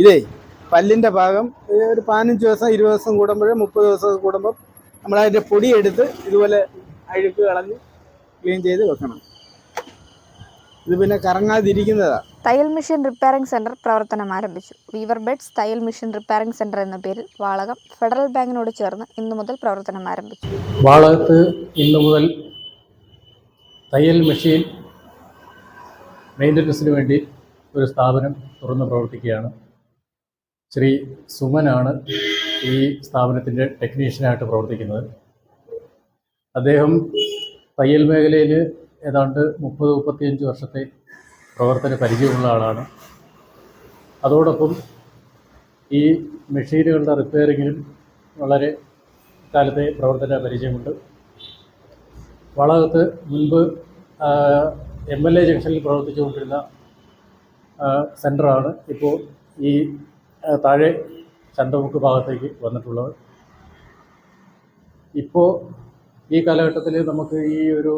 ഇതേ പല്ലിന്റെ ഭാഗം ഒരു പതിനഞ്ച് ദിവസം ഇരുപത് ദിവസം കൂടുമ്പോഴേ മുപ്പത് ദിവസം കൂടുമ്പോൾ നമ്മൾ അതിന്റെ പൊടി എടുത്ത് ഇതുപോലെ അഴുക്ക് കളഞ്ഞ് ക്ലീൻ ചെയ്ത് വെക്കണം. ഇത് പിന്നെ കറങ്ങാതിരിക്കുന്നതാ. തയ്യൽ മെഷീൻ റിപ്പയറിംഗ് സെന്റർ പ്രവർത്തനം ആരംഭിച്ചു. വീവർ ബെഡ്സ് തയ്യൽ മെഷീൻ റിപ്പയറിംഗ് സെന്റർ എന്ന പേരിൽ വാളകം ഫെഡറൽ ബാങ്കിനോട് ചേർന്ന് ഇന്നു മുതൽ പ്രവർത്തനം ആരംഭിച്ചു. വാളകത്ത് ഇന്നു മുതൽ തയ്യൽ മെഷീൻ മെയിന്റനൻസിന് വേണ്ടി ഒരു സ്ഥാപനം തുറന്ന് പ്രവർത്തിക്കുകയാണ്. ശ്രീ സുമനാണ് ഈ സ്ഥാപനത്തിന്റെ ടെക്നീഷ്യനായിട്ട് പ്രവർത്തിക്കുന്നത്. അദ്ദേഹം തയ്യൽ മേഖലയിൽ ഏതാണ്ട് മുപ്പത് മുപ്പത്തിയഞ്ച് വർഷത്തെ പ്രവർത്തന പരിചയമുള്ള ആളാണ്. അതോടൊപ്പം ഈ മെഷീനുകളുടെ റിപ്പയറിങ്ങിലും വളരെ കാലത്തെ പ്രവർത്തന പരിചയമുണ്ട്. വളകത്ത് മുൻപ് എം എൽ എ ജംഗ്ഷനിൽ പ്രവർത്തിച്ചുകൊണ്ടിരുന്ന സെന്ററാണ് ഇപ്പോൾ ഈ താഴെ ചന്തമുക്ക് ഭാഗത്തേക്ക് വന്നിട്ടുള്ളത് ഇപ്പോൾ ഈ കാലഘട്ടത്തിൽ നമുക്ക് ഈ ഒരു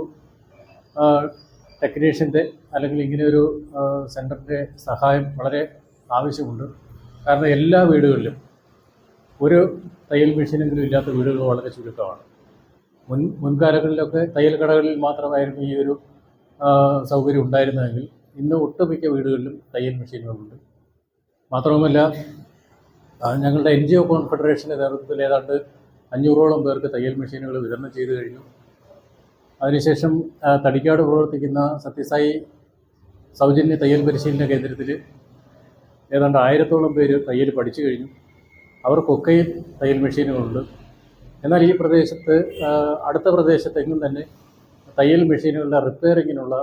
ടെക്നീഷ്യന്റെ അല്ലെങ്കിൽ ഇങ്ങനെ ഒരു സെന്ററിന്റെ സഹായം വളരെ ആവശ്യമുണ്ട്. കാരണം എല്ലാ വീടുകളിലും ഒരു തയ്യൽ മെഷീനെങ്കിലും ഇല്ലാത്ത വീടുകൾ വളരെ ചുരുക്കമാണ്. മുൻ മുൻകാലങ്ങളിലൊക്കെ തയ്യൽ കടകളിൽ മാത്രമായിരുന്നു ഈ ഒരു സൗകര്യം ഉണ്ടായിരുന്നതെങ്കിൽ ഇന്ന് ഒട്ടുമിക്ക വീടുകളിലും തയ്യൽ മെഷീനുകളുണ്ട്. മാത്രവുമല്ല ഞങ്ങളുടെ എൻ ജി ഒ കോൺഫെഡറേഷന്റെ നേതൃത്വത്തിൽ ഏതാണ്ട് അഞ്ഞൂറോളം പേർക്ക് തയ്യൽ മെഷീനുകൾ വിതരണം ചെയ്തു കഴിഞ്ഞു. അതിനുശേഷം തടിക്കാട് പ്രവർത്തിക്കുന്ന സത്യസായി സൗജന്യ തയ്യൽ പരിശീലന കേന്ദ്രത്തിൽ ഏതാണ്ട് ആയിരത്തോളം പേര് തയ്യൽ പഠിച്ചു കഴിഞ്ഞു. അവർക്കൊക്കെയിൽ തയ്യൽ മെഷീനുകളുണ്ട്. എന്നാൽ ഈ പ്രദേശത്ത് അടുത്ത പ്രദേശത്തെങ്ങും തന്നെ തയ്യൽ മെഷീനുകളുടെ റിപ്പയറിങ്ങിനുള്ള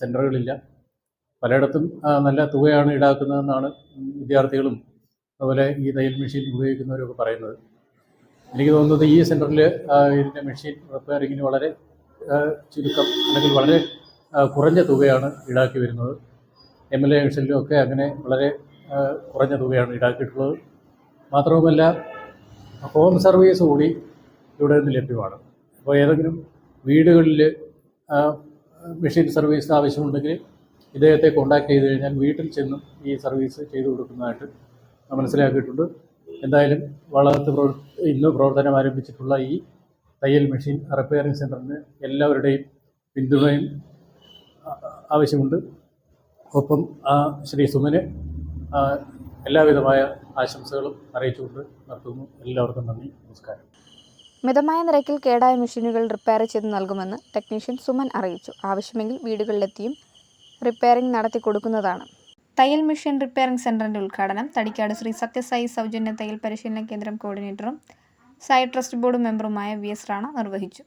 സെന്ററുകളില്ല പലയിടത്തും നല്ല തുകയാണ് ഈടാക്കുന്നതെന്നാണ് വിദ്യാർത്ഥികളും അതുപോലെ ഈ തയ്യൽ മെഷീൻ ഉപയോഗിക്കുന്നവരൊക്കെ പറയുന്നത്. എനിക്ക് തോന്നുന്നത് ഈ സെന്ററിൽ ഇതിന്റെ മെഷീൻ റിപ്പയറിങ്ങിന് വളരെ ചുരുക്കം അല്ലെങ്കിൽ വളരെ കുറഞ്ഞ തുകയാണ് ഈടാക്കി വരുന്നത്. എം എൽ എ ഒക്കെ അങ്ങനെ വളരെ കുറഞ്ഞ തുകയാണ് ഈടാക്കിയിട്ടുള്ളത്. മാത്രവുമല്ല ഹോം സർവീസ് കൂടി ഇവിടെ നിന്ന് ലഭ്യമാണ്. അപ്പോൾ ഏതെങ്കിലും വീടുകളിൽ മെഷീൻ സർവീസ് ആവശ്യമുണ്ടെങ്കിൽ ഇദ്ദേഹത്തെ കോൺടാക്ട് ചെയ്ത് കഴിഞ്ഞാൽ വീട്ടിൽ ചെന്നും ഈ സർവീസ് ചെയ്തു കൊടുക്കുന്നതായിട്ട് മനസ്സിലാക്കിയിട്ടുണ്ട്. എന്തായാലും വളർത്ത് പ്രവർ ഇന്ന് പ്രവർത്തനം ആരംഭിച്ചിട്ടുള്ള ഈ തയ്യൽ മെഷീൻ റിപ്പയറിംഗ് സെന്ററിന് എല്ലാവരുടെയും പിന്തുണയും ആവശ്യമുണ്ട്. ഒപ്പം ശ്രീ സുമന് എല്ലാവിധമായ ആശംസകളും അറിയിച്ചുകൊണ്ട് നിർത്തുന്നു. എല്ലാവർക്കും നന്ദി. നമസ്കാരം. മിതമായ നിരക്കിൽ കേടായ മെഷീനുകൾ റിപ്പയർ ചെയ്ത് നൽകുമെന്ന് ടെക്നീഷ്യൻ സുമൻ അറിയിച്ചു. ആവശ്യമെങ്കിൽ വീടുകളിലെത്തിയും റിപ്പയറിംഗ് നടത്തി കൊടുക്കുന്നതാണ്. തയ്യൽ മെഷീൻ റിപ്പയറിംഗ് സെന്ററിന്റെ ഉദ്ഘാടനം തടിക്കാട് ശ്രീ സത്യസായി സൗജന്യ തയ്യൽ പരിശീലന കേന്ദ്രം കോർഡിനേറ്ററും സായി ട്രസ്റ്റ് ബോർഡ് മെമ്പറുമായ വി എസ് റാണ നിർവഹിച്ചു.